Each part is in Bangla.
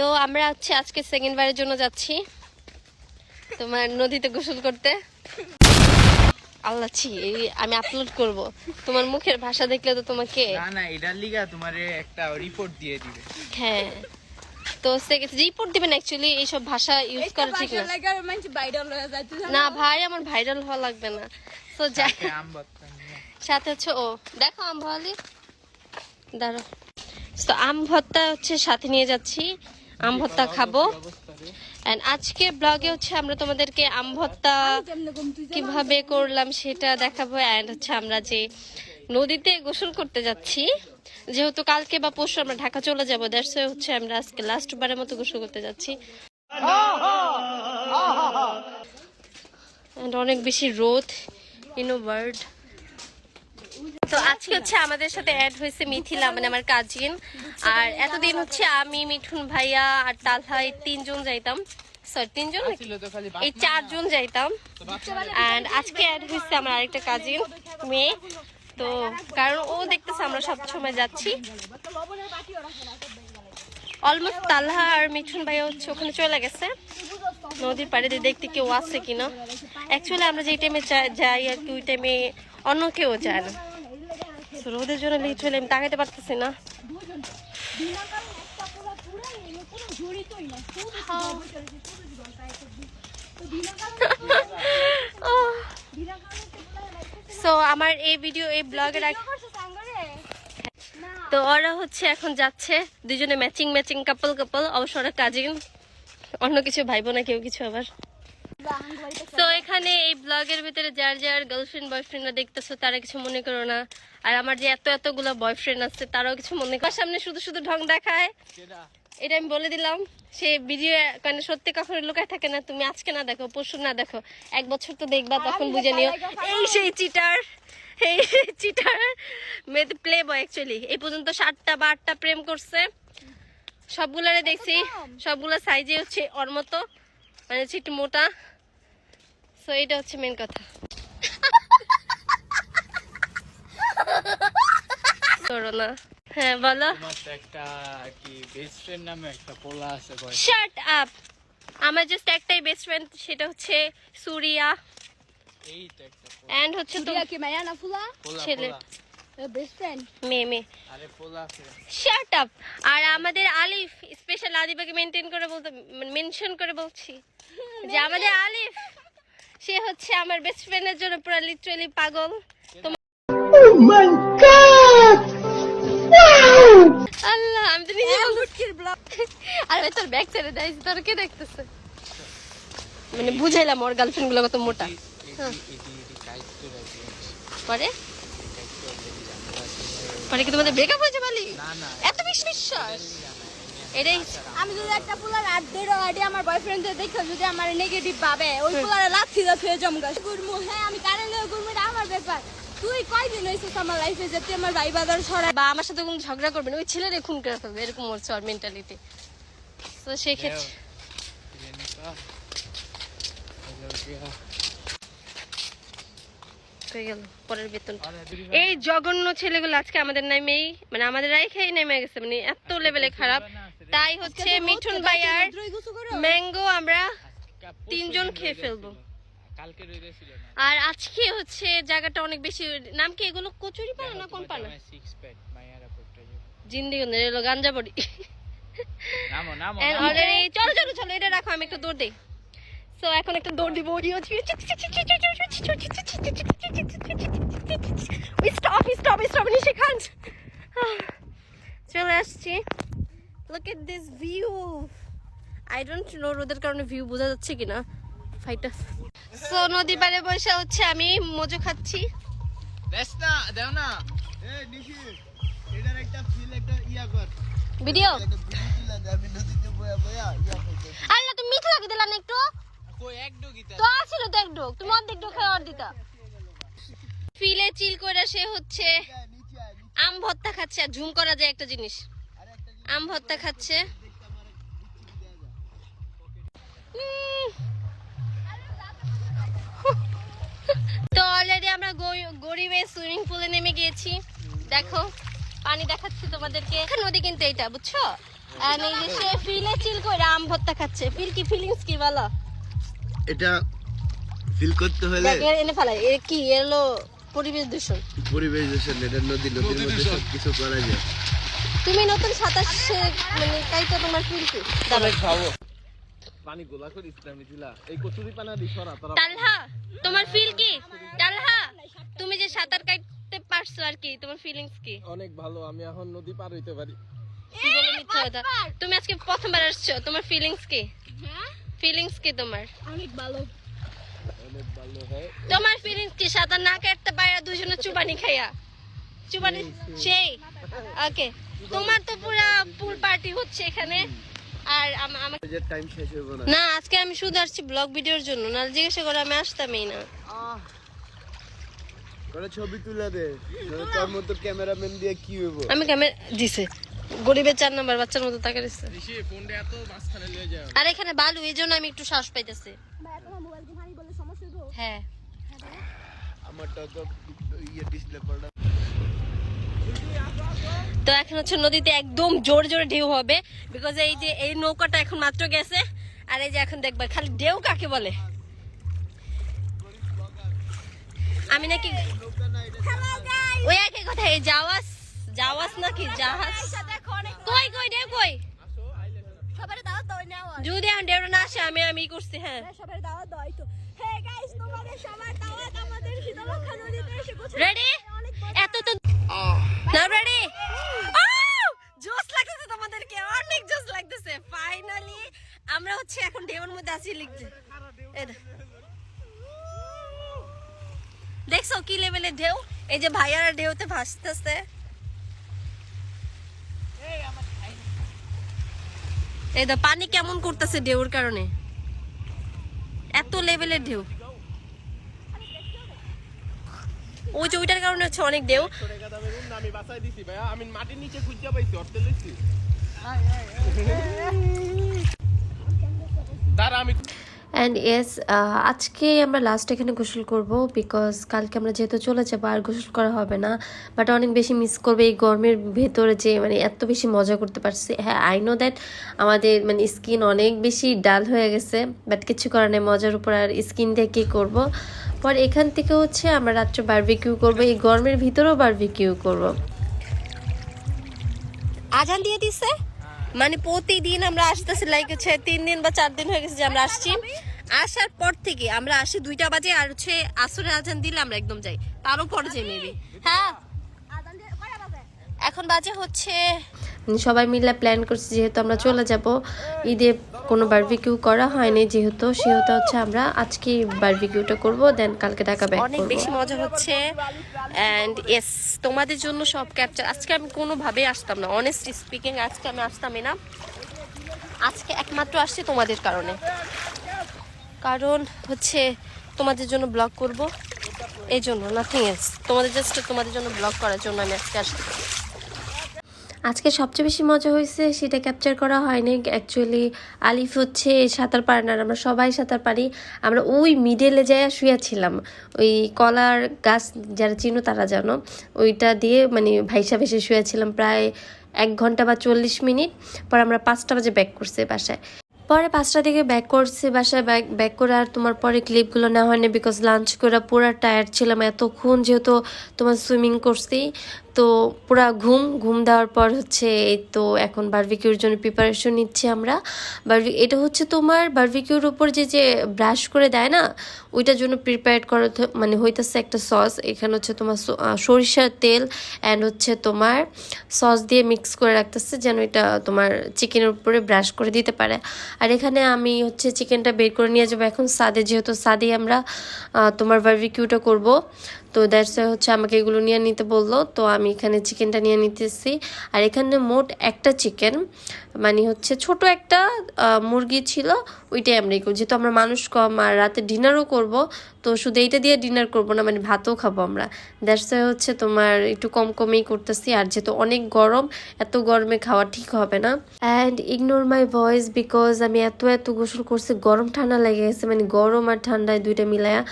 তো আমরা হচ্ছে আজকে সেকেন্ড বারের জন্য যাচ্ছি তোমার নদীতে গোসল করতে। আল্লাহ ছি আমি আপলোড করব। তোমার মুখের ভাষা দেখলে তো তোমাকে না না এটার লিগা তোমারে একটা রিপোর্ট দিয়ে দিবে। হ্যাঁ। তো রিপোর্ট দিবেন অ্যাকচুয়ালি এইসব ভাষা ইউজ করা ঠিক না। না ভাই আমার ভাইরাল হওয়া লাগবে না। তো যাই। সাথে হচ্ছে ও। দেখো আম ভালি দাঁড়ো তো আম ভর্তা হচ্ছে সাথে নিয়ে যাচ্ছি। আম ভর্তা খাব। আজকে ব্লগে হচ্ছে আমরা তোমাদেরকে আম ভর্তা কীভাবে করলাম সেটা দেখাবো। অ্যান্ড হচ্ছে আমরা যে নদীতে গোসল করতে যাচ্ছি, যেহেতু কালকে বা পরশু আমরা ঢাকা চলে যাব দ্যাটস হচ্ছে আমরা আজকে লাস্ট বারের মতো গোসল করতে যাচ্ছি। এন্ড অনেক বেশি রোদ ইন ওয়ার্ড তো আজকে হচ্ছে আমাদের সাথে অ্যাড হয়েছে মিথিলা মানে আমার কাজিন আর এতদিন হচ্ছে আমি মিঠুন ভাইয়া আর তালহা এই তিনজন যাইতাম। সরি তিনজন এই চারজন যাইতাম। অ্যান্ড আজকে অ্যাড হয়েছে আমার আরেকটা কাজিন মেয়ে। তো কারণ ও দেখতেছে আমরা সব সময় যাচ্ছি। অলমোস্ট তালহা আর মিঠুন ভাইয়া হচ্ছে ওখানে চলে গেছে। নদীর পাড়ে দিয়ে দেখতে কেউ আছে কিনা। অ্যাকচুয়ালি আমরা যেই টাইমে যাই আর কি ওই টাইমে অন্য কেউ যায় না। রোদের জন্য লিটারালি আমি তাকাইতে পারতেছি না। সো আমার এই ভিডিও এই ব্লগের তো ওরা হচ্ছে এখন যাচ্ছে দুজনে ম্যাচিং ম্যাচিং কাপল কাপল অবশ্য ওরা কাজিন অন্য কিছু ভাইবো না কেউ কিছু আবার। তো এখানে এই ব্লগের ভিতরে যার যার গার্লফ্রেন্ড বয়ফ্রেন্ডরা দেখতেছো তারা কিছু মনে করো না। আর আমার যে এত এতগুলো বয়ফ্রেন্ড আছে তারাও কিছু মনে করো সামনে শুধু শুধু ঢং দেখায়। এটা আমি বলে দিলাম সে ভিডিও মানে সত্যি কখনো লুকায় থাকে না? তুমি আজকে না দেখো পরশু না দেখো। এক বছর তো দেখবা তখন বুঝে নিও। এই সেই চিটার এই চিটার মেয়েদের প্লে বয় অ্যাকচুয়ালি এই পর্যন্ত সাতটা বা আটটা প্রেম করছে। সবগুলারে দেখছি। সবগুলা সাইজে হচ্ছে ওর মতো। মানে হচ্ছে একটু মোটা। সো এটা হচ্ছে মেন কথা। করো না। হ্যাঁ বলো। একটা কি বেস্ট ফ্রেন্ড নামে একটা পোলা আছে শার্ট আপ আমার জাস্ট একটাই বেস্ট ফ্রেন্ড সেটা হচ্ছে সুরিয়া। এই তো একটা এন্ড হচ্ছে তো পোলা ছেলে। পোলা। বেস্ট ফ্রেন্ড মেয়ে মেয়ে। আরে পোলা ফ্রেন্ড শার্ট আপ আর আমাদের আলিফ স্পেশাল আদিবাকে মেনটেন করে বলতে মেনশন করে বলছি। যে আমাদের আলিফ। সে হচ্ছে আমার বেস্ট ফ্রেন্ডের জন্য পুরো লিটারালি পাগল। তোমার আল্লাহ আমি তো নিজে মুটকির ব্লগ আরে তোর ব্যাগ ছেড়ে দেয় তোর কে দেখতেছে? মানে বুঝাইলাম ওর গার্লফ্রেন্ডগুলো কত মোটা। রাখি পরে? পরে কি তোমাদের ব্রেকআপ হয়েছে বলি? না না। এত বেশি বিশ্বাস এটাই আমি যদি একটা দেড় আইডি আমার দেখে যদি আমার নেগেটিভ ভাবে ওই পুলারে লাথি দা ফেয়ে জমগা। গুরমু হ্যাঁ আমি কারে গুরমু এটা আমার ব্যাপার। তুই কয়দিন হইছিস আমার লাইফে যে তুই আমার ভাই বাদার ছড়া বা আমার সাথে কোনো ঝগড়া করবে না ওই ছেলেরে খুন করে ফেলবে এরকম ওর চর মেন্টালিটি তো সেই ক্ষেত্রে হয়ে গেল পরের বেতন। এই জঘন্য ছেলেগুলো আজকে আমাদের নামেই মানে আমাদের রায় খেয়ে নেমে গেছে মানে এত লেভেলে খারাপ। তাই হচ্ছে মিঠুন ভাইয়ার ম্যাঙ্গো আমরা তিনজন খেয়ে ফেলব আর আজকে হচ্ছে জায়গাটা অনেক বেশি নাম কি এগুলো কচুরি পানা না কোন পানা সিক্স প্যাক মাইয়ারা পড়তে যাবে জিন্দিগি এলো গাঞ্জা বড়ি নামো নামো চলো চলো চলো এটা রাখো আমি একটা দৌড় দিই সো এখন একটা দৌড় দিব ওডিও স্টপ স্টপ স্টপ নিশে খান চলে আসছি look at this view I don't know রোদের কারণে ভিউ বোঝা যাচ্ছে কিনা। ফাইটা সো নদী পাড়ে বসে হচ্ছে আমি মজু খাচ্ছি। দেও না। এ নিশি এটার একটা ফিল একটা ইয়া কর। ভিডিও একটা ভিডিও তুলে দে আমি নদীতে বয়া বয়া ইয়া করতে আল্লাহ তুমি মিঠে লাগে দিলা না একটু? কই এক ডুগিতে তো আসিল তো এক ডোক তুমি অর্ধেক ডোক খাওয়ার দিতা ফিলে চিল করে সে হচ্ছে আম ভর্তা খাচ্ছে আর ঝুম করা যায় একটা জিনিস। আম ভর্তা খাচ্ছে। তো অলরেডি আমরা গরিবে সুইমিং পুলে নেমে গিয়েছি। দেখো পানি দেখাচ্ছি তোমাদেরকে। নদী কিন্তু এটা বুঝছ? আর এই যে সে ফিলে চিল করে আম ভর্তা খাচ্ছে। ফিল কি ফিলিংস কি বলো? এটা ফিল করতে হলে এনে ফেলাই। এ কি এলো পরিবেশ দূষণ। পরিবেশ দূষণ এটা নদী নদীর মধ্যে সব কিছু করা যায়। তুমি নতুন সাঁতার শে- মানে তাই তো তোমার ফিল কি দাঁড়াও। খাব পানি গোলা করে ইসলামী ছিলা এই কচুরি পানা দি সরা তোরা তালহা তোমার ফিল কি? তালহা তুমি যে সাঁতার কাটতে পারছ আর কি তোমার ফিলিংস কি? অনেক ভালো আমি এখন নদী পার হইতে পারি। কি বলে মিথ্যা কথা? তুমি আজকে প্রথমবার আসছো তোমার ফিলিংস কি? ফিলিংস কি তোমার? অনেক ভালো। অনেক ভালো হয়। তোমার ফিলিংস কি? সাঁতার না কাটতে পারে দুজনে চুবানি খাইয়া? চুবানি সেই? ওকে তোমার তো পুরা পুল পার্টি হচ্ছে এখানে। আর আম- আমাকে টাইম শেষ হইব না। না আজকে আমি শুধু আসছি ব্লগ ভিডিওর জন্য না জিজ্ঞাসা করে আমি আসতামই না। করে ছবি তুলে দে। তোর মতো ক্যামেরাম্যান দিয়ে কি হইব? আমি ক্যামেরা দিছে। গরিবের চার নাম্বার বাচ্চার মতো তাকে যাও। আর এখানে বালু এই জন্য আমি একটু শ্বাস পাইতেছি। ভাই তোমার মোবাইল দিয়ে হানি বলে সমস্যা তো? হ্যাঁ। আমারটা তো ইয়ে ডিসপ্লে পড়া তো এখন হচ্ছে নদীতে একদম জোরে জোরে ঢেউ হবে বিকজ এই যে এই নৌকাটা এখন মাত্র গেছে আর এই যে এখন দেখবা খালি ঢেউ কাকে বলে? আমি নাকি ওই একই কথা এই জাওয়াজ জাওয়াজ নাকি জাহাজ? কই কই ঢেউ কই? যদি এখন ঢেউটা না আসে আমি আমি করছি হ্যাঁ। সবার দাওয়াত দাও তো। রেডি এত তো না রেডি জোস লাগতেছে তোমাদেরকে অনেক জোস লাগতেছে। ফাইনালি আমরা হচ্ছে এখন ঢেউর মধ্যে আছি লিখতে। দেখছ কি লেভেলের ঢেউ? এই যে ভাইয়ারা ঢেউতে ভাসতেছে। এই তো পানি কেমন করতেছে ঢেউর কারণে? এত লেভেলের ঢেউ। ওই যে ওইটার কারণে হচ্ছে অনেক ঢেউ। আমি বাসায় দিছি ভাইয়া আমি মাটির নিচে খুঁজতে পাইছি অর্থে লইছি দাঁড়া আমি অ্যান্ড ইয়েস আজকে আমরা লাস্ট এখানে গোসল করব বিকজ কালকে আমরা যেহেতু চলে যাব আর গোসল করা হবে না বাট অনেক বেশি মিস করবে এই গরমের ভেতরে যে মানে এত বেশি মজা করতে পারছি। হ্যাঁ আই নো দ্যাট আমাদের মানে স্কিন অনেক বেশি ডাল হয়ে গেছে বাট কিছু করার নেই মজার উপর আর স্কিন দিয়ে কী করব? পর এখান থেকে হচ্ছে আমরা রাত্রে বারবিকিউ করব, এই গরমের ভিতরেও বারবিকিউ করব। আজান দিয়ে দিছে? মানে প্রতিদিন আমরা আসতেছি লাইক হচ্ছে তিন দিন বা চার দিন হয়ে গেছে যে আমরা আসছি। আসার পর থেকে আমরা আসি দুইটা বাজে আর হচ্ছে আসরের আজান দিলে আমরা একদম যাই। তারও পরে যাই মেবি হ্যাঁ। এখন বাজে হচ্ছে সবাই মিলে প্ল্যান করছি যেহেতু আমরা চলে যাব। ঈদে কোনো বার্বিকিউ করা হয়নি যেহেতু সেহেতু হচ্ছে আমরা আজকে বার্বিকিউটা করব দেন কালকে ঢাকা ব্যাক অনেক বেশি মজা হচ্ছে। অ্যান্ড এস তোমাদের জন্য সব ক্যাপচার আজকে আমি কোনোভাবেই আসতাম না। অনেস্ট স্পিকিং আজকে আমি আসতামই না। আজকে একমাত্র আসছি তোমাদের কারণে। কারণ হচ্ছে তোমাদের জন্য ব্লগ করব। এই জন্য নাথিং এলস তোমাদের জাস্ট তোমাদের জন্য ব্লগ করার জন্য আমি আজকে আসছি। আজকে সবচেয়ে বেশি মজা হয়েছে, সেটা ক্যাপচার করা হয়নি। অ্যাকচুয়ালি আলিফ হচ্ছে সাঁতার পারে না আমরা সবাই সাঁতার পারি। আমরা ওই মিডেলে যাইয়া শুয়েছিলাম ওই কলার গাছ যারা চিনো তারা জানো, ওইটা দিয়ে মানে ভাইসা ভেসে শুয়েছিলাম প্রায় এক ঘণ্টা বা চল্লিশ মিনিট। পর আমরা পাঁচটা বাজে ব্যাক করছি বাসায়। পরে পাঁচটা দিকে ব্যাক করছি বাসায় ব্যাক ব্যাক করে আর তোমার পরে ক্লিপগুলো নেওয়া হয়নি বিকজ লাঞ্চ করে পুরো টায়ার্ড ছিলাম এতক্ষণ যেহেতু তোমার সুইমিং করছি। তো পুরা ঘুম ঘুম দেওয়ার পর হচ্ছে এই তো এখন বারবিকিউর জন্য প্রিপারেশন নিচ্ছি আমরা। বারবি এটা হচ্ছে তোমার বারবিকিউর উপর যে যে ব্রাশ করে দেয় না, ওইটার জন্য প্রিপেয়ার করা মানে হইতেছে একটা সস এখানে হচ্ছে তোমার সরিষার তেল অ্যান্ড হচ্ছে তোমার সস দিয়ে মিক্স করে রাখতেছে যেন এটা তোমার চিকেনের উপরে ব্রাশ করে দিতে পারে। আর এখানে আমি হচ্ছে চিকেনটা বের করে নিয়ে যাব। এখন সাদে যেহেতু সাদে আমরা তোমার বারবিকিউটা করব। তো দ্যাটস হচ্ছে আমাকে এগুলো নিয়ে নিতে বলল। তো আমি এখানে চিকেনটা নিয়ে নিতেছি। আর এখানে মোট একটা চিকেন মানে হচ্ছে ছোট একটা মুরগি ছিল, ওইটাই আমরা করব যেহেতু আমরা মানুষ কম আর রাতে ডিনারও করব, তো শুধু এইটা দিয়ে ডিনার করব না মানে ভাতও খাব আমরা। দ্যাটস হচ্ছে তোমার একটু কম কমেই করতেছি, আর যেহেতু অনেক গরম, এত গরমে খাওয়া ঠিক হবে না। And ignore my voice because আমি এত এত গোসল করছি, গরম ঠান্ডা লেগে গেছে মানে গরম আর ঠান্ডায় দুইটা মিলায়া।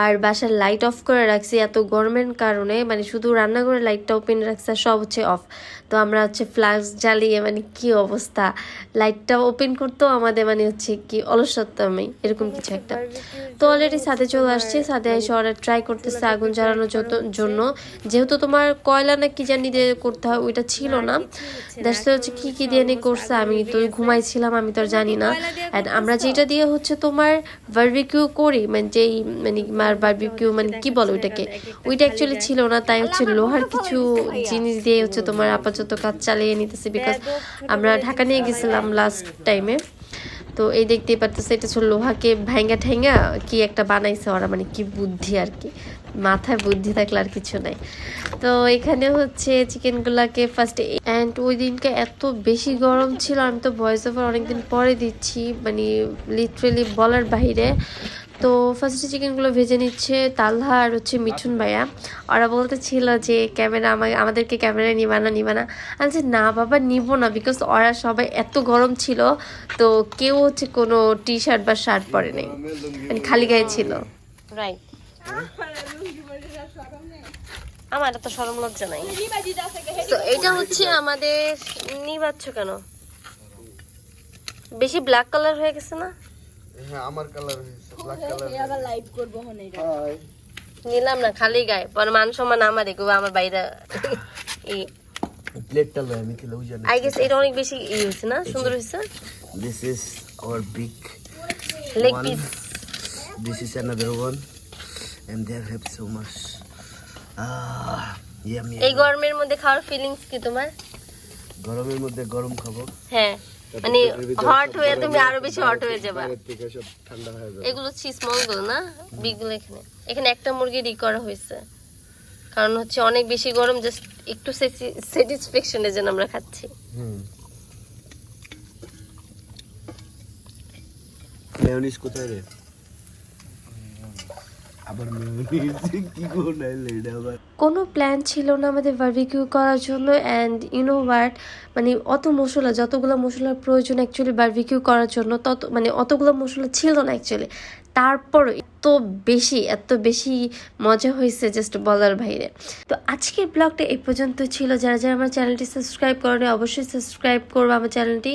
আর বাসার লাইট অফ করে রাখছি এত গরমের কারণে মানে শুধু রান্নাঘরের লাইটটা ওপেন রাখছে সব হচ্ছে অফ তো আমরা হচ্ছে ফ্লাক্স জ্বালিয়ে মানে কি অবস্থা? লাইটটা ওপেন করতেও আমাদের মানে হচ্ছে কি অলসত্বময় এরকম কিছু একটা। তো অলরেডি সাথে চলে আসছে সাথে এসে ওরা ট্রাই করতেছে আগুন জ্বালানোর জন্য। যেহেতু তোমার কয়লা না কি জানি দিয়ে করতে হয় ওইটা ছিল না দ্যাটস হচ্ছে কি কি দিয়ে নিয়ে করছে আমি তো ঘুমাইছিলাম আমি তো আর জানি না। অ্যান্ড আমরা যেটা দিয়ে হচ্ছে তোমার বারবিকিউ করি মানে যেই মানে মার বারবিকিউ মানে কি বলো ওইটাকে? ওইটা অ্যাকচুয়ালি ছিল না তাই হচ্ছে লোহার কিছু জিনিস দিয়ে হচ্ছে তোমার আপাতত কাজ চালিয়ে নিতেছে বিকজ আমরা ঢাকা নিয়ে গেছিলাম লাস্ট টাইমে তো এই দেখতেই পারতেছে এটা ছিল লোহাকে ভাঙ্গা ঠেঙ্গা কি একটা বানাইছে ওরা মানে কি বুদ্ধি আর কি। মাথায় বুদ্ধি থাকলে আর কিছু নাই। তো এখানে হচ্ছে চিকেনগুলাকে ফার্স্টে অ্যান্ড ওই দিনকে এত বেশি গরম ছিল আমি তো ভয়েস ওভার অনেকদিন পরে দিচ্ছি মানে লিটারেলি বলার বাইরে তো ফার্স্টে চিকেনগুলো ভেজে নিচ্ছে, তালহা আর হচ্ছে মিঠুন ভাইয়া। ওরা বলতে ছিল যে, ক্যামেরা আমাকে আমাদেরকে ক্যামেরায় নিবা না নিবা না। না বাবা, নিব না বিকজ ওরা সবাই এত গরম ছিল, তো কেউ হচ্ছে কোনো টি শার্ট বা শার্ট পরে নেই মানে খালি গায়ে ছিল। রাইট আমার এত সরম লজ্জা নাই। তো এটা হচ্ছে আমাদের নিবাচ্ছ কেন? বেশি ব্ল্যাক কালার হয়ে গেছে না? হ্যাঁ আমার কালার হয়েছে ব্ল্যাক কালার আবার লাইভ করব হন এটা নিলাম না খালি গায়ে। পরে মান সম্মান আমার দেখব আমার বাইরে এই প্লেটটা লয় আমি খেলেও জানি আই গেস এটা অনেক বেশি ই হয়েছে না? সুন্দর হয়েছে? This is our big leg. Piece is another one, and they have so much. Ah, এই গরমের মধ্যে খাওয়ার ফিলিংস কি তোমার? গরমের মধ্যে গরম খাব। হ্যাঁ। মানে হট হয়ে তুমি আরও বেশি হট হয়ে যাবা। এগুলো স্মল না? বিগুলো এখানে। এখানে একটা মুরগি রি করা হয়েছে। কারণ হচ্ছে অনেক বেশি গরম জাস্ট একটু স্যাটিসফ্যাকশনের জন্য আমরা খাচ্ছি। হুম। মেয়োনিজ কোথায় রে? আবার কোনো প্ল্যান ছিল না আমাদের বারবিকিউ করার জন্য অ্যান্ড ইউনো ওয়াট মানে অত মশলা, যতগুলো মশলার প্রয়োজন অ্যাকচুয়ালি বারবিকিউ করার জন্য, তত মানে অতগুলো মশলা ছিল না অ্যাকচুয়ালি তারপর এত বেশি এত বেশি মজা হয়েছে জাস্ট বলার বাইরে। তো আজকের ব্লগটা এই পর্যন্ত ছিল। যারা যারা আমার চ্যানেলটি সাবস্ক্রাইব করেনি, অবশ্যই সাবস্ক্রাইব করব আমার চ্যানেলটি।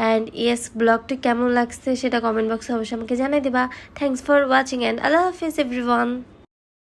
অ্যান্ড ইয়েস ব্লগটি কেমন লাগছে সেটা কমেন্ট বক্সে অবশ্যই আমাকে জানাই দেবা। থ্যাংকস ফর ওয়াচিং অ্যান্ড আল্লাহ হাফিজ এভরিওয়ান